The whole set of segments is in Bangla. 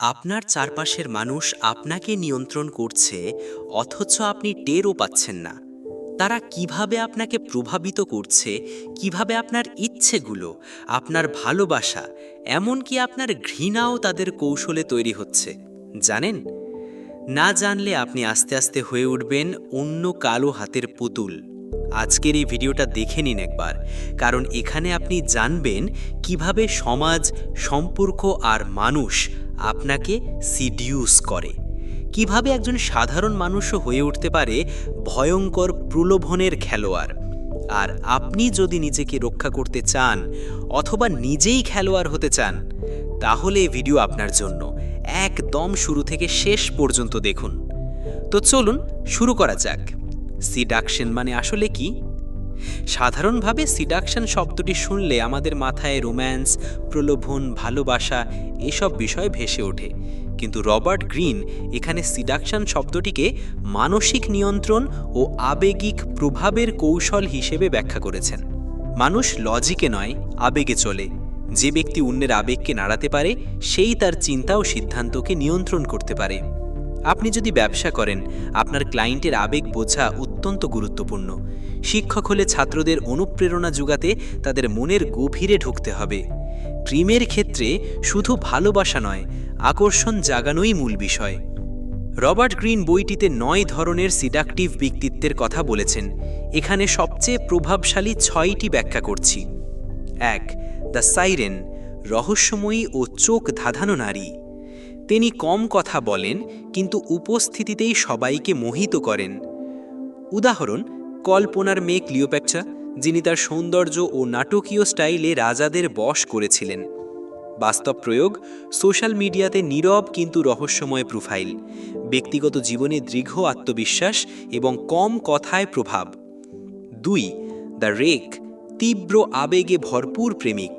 আপনার চারপাশের মানুষ আপনাকে নিয়ন্ত্রণ করছে, অথচ আপনি টেরও পাচ্ছেন না। তারা কীভাবে আপনাকে প্রভাবিত করছে, কীভাবে আপনার ইচ্ছেগুলো, আপনার ভালোবাসা, এমনকি আপনার ঘৃণাও তাদের কৌশলে তৈরি হচ্ছে, জানেন? না জানলে আপনি আস্তে আস্তে হয়ে উঠবেন অন্য কালো হাতের পুতুল। আজকের এই ভিডিওটা দেখে নিন একবার, কারণ এখানে আপনি জানবেন কীভাবে সমাজ, সম্পর্ক আর মানুষ আপনাকে সিডিউস করে। কীভাবে একজন সাধারণ মানুষও হয়ে উঠতে পারে ভয়ঙ্কর প্রলোভনের খেলোয়াড়? আর আপনি যদি নিজেকে রক্ষা করতে চান অথবা নিজেই খেলোয়াড় হতে চান, তাহলে এই ভিডিও আপনার জন্য একদম শুরু থেকে শেষ পর্যন্ত দেখুন। তো চলুন, শুরু করা যাক। সিডাকশন মানে আসলে কি? সাধারণভাবে সিডাকশন শব্দটি শুনলে আমাদের মাথায় রোম্যান্স, প্রলোভন, ভালোবাসা এসব বিষয় ভেসে ওঠে। কিন্তু রবার্ট গ্রিন এখানে সিডাকশন শব্দটিকে মানসিক নিয়ন্ত্রণ ও আবেগিক প্রভাবের কৌশল হিসেবে ব্যাখ্যা করেছেন। মানুষ লজিকে নয়, আবেগে চলে। যে ব্যক্তি অন্যের আবেগকে নাড়াতে পারে, সেই তার চিন্তা ও সিদ্ধান্তকে নিয়ন্ত্রণ করতে পারে। আপনি যদি ব্যবসা করেন, আপনার ক্লায়েন্টের আবেগ বোঝা অত্যন্ত গুরুত্বপূর্ণ। শিক্ষক হলে ছাত্রদের অনুপ্রেরণা যোগাতে তাদের মনের গভীরে ঢুকতে হবে। প্রেমের ক্ষেত্রে শুধু ভালোবাসা নয়, আকর্ষণ জাগানোই মূল বিষয়। রবার্ট গ্রিন বইটিতে নয় ধরনের সিডাকটিভ ব্যক্তিত্বের কথা বলেছেন। এখানে সবচেয়ে প্রভাবশালী ছয়টি ব্যাখ্যা করছি। এক, দ্য সাইরেন, রহস্যময়ী ও চোখ ধাঁধানো নারী। তিনি কম কথা বলেন, কিন্তু উপস্থিতিতেই সবাইকে মোহিত করেন। উদাহরণ, কল্পনার মেয়ে ক্লিওপ্যাকচা যিনি তার সৌন্দর্য ও নাটকীয় স্টাইলে রাজাদের বশ করেছিলেন। বাস্তব প্রয়োগ, সোশ্যাল মিডিয়াতে নীরব কিন্তু রহস্যময় প্রোফাইল, ব্যক্তিগত জীবনে দৃঢ় আত্মবিশ্বাস এবং কম কথায় প্রভাব। দুই, দ্য রেক, তীব্র আবেগে ভরপুর প্রেমিক,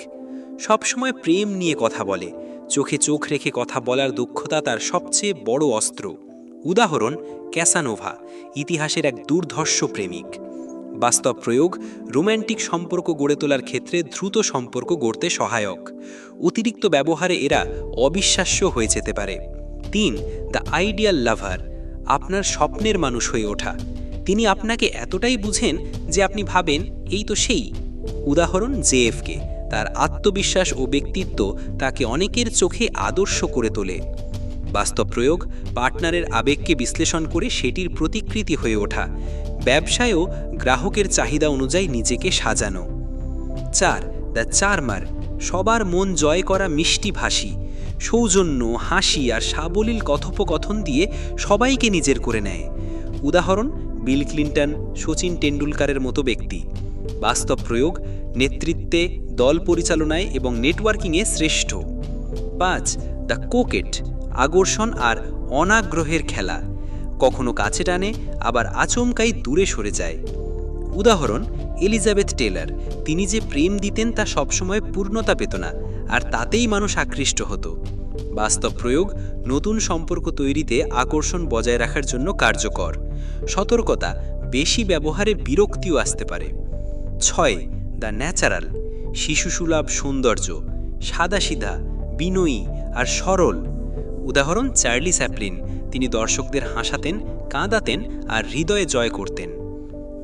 সবসময় প্রেম নিয়ে কথা বলে। চোখে চোখ রেখে কথা বলার দক্ষতা তার সবচেয়ে বড় অস্ত্র। উদাহরণ, ক্যাসানোভা, ইতিহাসের এক দুর্ধর্ষ প্রেমিক। বাস্তব প্রয়োগ, রোম্যান্টিক সম্পর্ক গড়ে তোলার ক্ষেত্রে দ্রুত সম্পর্ক গড়তে সহায়ক। অতিরিক্ত ব্যবহারে এরা অবিশ্বাস্য হয়ে যেতে পারে। তিন, দ্য আইডিয়াল লাভার, আপনার স্বপ্নের মানুষ হয়ে ওঠা। তিনি আপনাকে এতটাই বুঝেন যে আপনি ভাবেন, এই তো সেই। উদাহরণ জেএফকে তার আত্মবিশ্বাস ও ব্যক্তিত্ব তাকে অনেকের চোখে আদর্শ করে তোলে। বাস্তব প্রয়োগ পার্টনারের আবেগকে বিশ্লেষণ করে সেটির প্রতিকৃতি হয়ে ওঠা। ব্যবসায়ও গ্রাহকের চাহিদা অনুযায়ী নিজেকে সাজানো। চার, দ্য চারমার, সবার মন জয় করা মিষ্টি ভাষী। সৌজন্য, হাসি আর সাবলীল কথোপকথন দিয়ে সবাইকে নিজের করে নেয়। উদাহরণ, বিল ক্লিন্টন সচিন টেন্ডুলকারের মতো ব্যক্তি। বাস্তব প্রয়োগ নেতৃত্বে দল পরিচালনায় এবং নেটওয়ার্কিংয়ে শ্রেষ্ঠ। পাঁচ, দ্য কোকেট, আকর্ষণ আর অনাগ্রহের খেলা। কখনো কাছে টানে, আবার আচমকাই দূরে সরে যায়। উদাহরণ, এলিজাবেথ টেলার। তিনি যে প্রেম দিতেন তা সবসময় পূর্ণতা পেত না, আর তাতেই মানুষ আকৃষ্ট হতো। বাস্তব প্রয়োগ, নতুন সম্পর্ক তৈরিতে আকর্ষণ বজায় রাখার জন্য কার্যকর। সতর্কতা, বেশি ব্যবহারে বিরক্তিও আসতে পারে। ছয় দ্য ন্যাচারাল, শিশুসুলভ সৌন্দর্য, সাদাসিধা, বিনয়ী আর সরল। উদাহরণ, চার্লি স্যাপলিন তিনি দর্শকদের হাসাতেন, কাঁদাতেন আর হৃদয়ে জয় করতেন।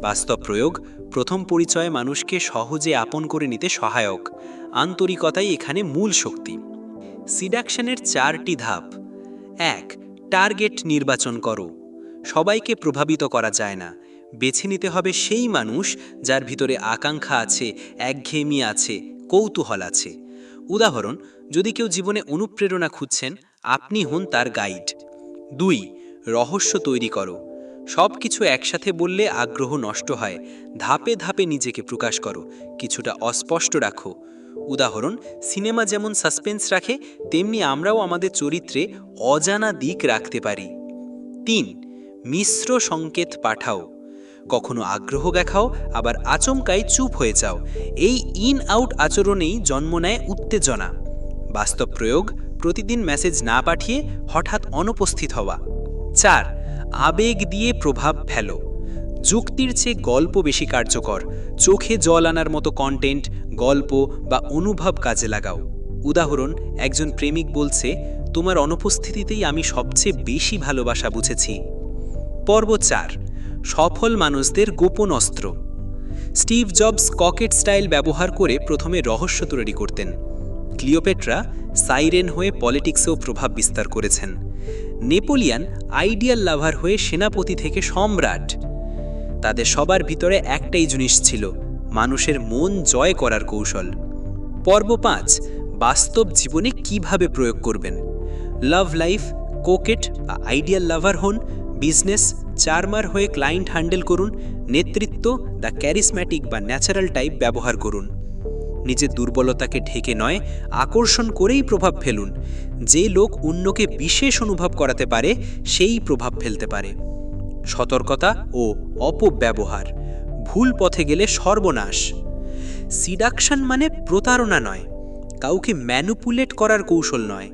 বাস্তব প্রয়োগ, প্রথম পরিচয়ে মানুষকে সহজে আপন করে নিতে সহায়ক। আন্তরিকতাই এখানে মূল শক্তি। সিডাকশনের চারটি ধাপ। এক, টার্গেট নির্বাচন করো। সবাইকে প্রভাবিত করা যায় না। বেছে নিতে হবে সেই মানুষ যার ভিতরে আকাঙ্ক্ষা আছে, একঘেয়েমি আছে, কৌতূহল আছে। উদাহরণ, যদি কেউ জীবনে অনুপ্রেরণা খুঁজছেন, আপনি হন তার গাইড। দুই, রহস্য তৈরি করো। সব কিছু একসাথে বললে আগ্রহ নষ্ট হয়। ধাপে ধাপে নিজেকে প্রকাশ করো। কিছুটা অস্পষ্ট রাখো। উদাহরণ, সিনেমা যেমন সাসপেন্স রাখে, তেমনি আমরাও আমাদের চরিত্রে অজানা দিক রাখতে পারি। তিন, মিশ্র সংকেত পাঠাও। কখনো আগ্রহ দেখাও, আবার আচমকাই চুপ হয়ে যাও। এই ইন আউট আচরণেই জন্ম নেয় উত্তেজনা। বাস্তব প্রয়োগ, প্রতিদিন মেসেজ না পাঠিয়ে হঠাৎ অনুপস্থিত হওয়া। চার, আবেগ দিয়ে প্রভাব ফেলো। যুক্তির চেয়ে গল্প বেশি কার্যকর। চোখে জল আনার মতো কন্টেন্ট গল্প বা অনুভব কাজে লাগাও। উদাহরণ, একজন প্রেমিক বলছে, তোমার অনুপস্থিতিতেই আমি সবচেয়ে বেশি ভালোবাসা বুঝেছি। পর্ব চার সফল মানুষদের গোপন অস্ত্র। স্টিভ জবস ককেট স্টাইল ব্যবহার করে প্রথমে রহস্য তৈরি করতেন। ক্লিওপেট্রা সাইরেন হয়ে পলিটিক্সেও প্রভাব বিস্তার করেছেন। নেপোলিয়ান আইডিয়াল লাভার হয়ে সেনাপতি থেকে সম্রাট। তাদের সবার ভিতরে একটাই জিনিস ছিল, মানুষের মন জয় করার কৌশল। পর্ব পাঁচ, বাস্তব জীবনে কীভাবে প্রয়োগ করবেন? লাভ লাইফ, কোকেট বা আইডিয়াল লাভার হন, বিজনেস চারমার হয়ে ক্লায়েন্ট হ্যান্ডেল করুন, নেতৃত্ব, দ্য ক্যারিসম্যাটিক বা ন্যাচারাল টাইপ ব্যবহার করুন। নিজের দুর্বলতাকে ঢেকে নয়, আকর্ষণ করেই প্রভাব ফেলুন। যে লোক অন্যকে বিশেষ অনুভব করাতে পারে, সেই প্রভাব ফেলতে পারে। সতর্কতা ও অপব্যবহার, ভুল পথে গেলে সর্বনাশ। সিডাকশন মানে প্রতারণা নয়, কাউকে ম্যানুপুলেট করার কৌশল নয়।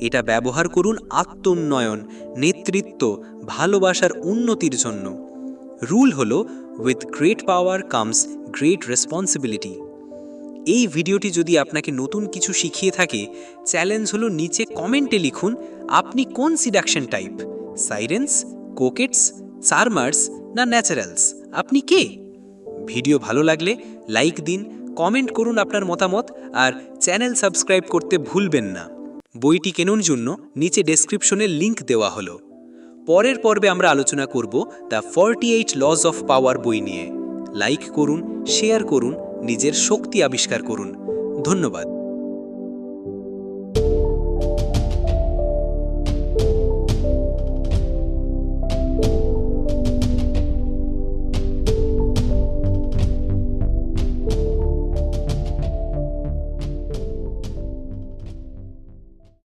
এটা ব্যবহার করুন আত্মোন্নয়ন, নেতৃত্ব, ভালোবাসার উন্নতির জন্য। রুল হল with great power comes great responsibility এই ভিডিওটি যদি আপনাকে নতুন কিছু শিখিয়ে থাকে, চ্যালেঞ্জ হলো নিচে কমেন্টে লিখুন, আপনি কোন seduction type? Sirens, coquettes, charmers না ন্যাচারালস? আপনি কে? ভিডিও ভালো লাগলে লাইক দিন, কমেন্ট করুন আপনার মতামত, আর চ্যানেল সাবস্ক্রাইব করতে ভুলবেন না। বইটি কেনার জন্য নিচে ডেসক্রিপশনে লিংক দেওয়া হলো। পরের পর্বে আমরা আলোচনা করব the forty eight laws of power বই নিয়ে। লাইক করুন শেয়ার করুন, নিজের শক্তি আবিষ্কার করুন। ধন্যবাদ।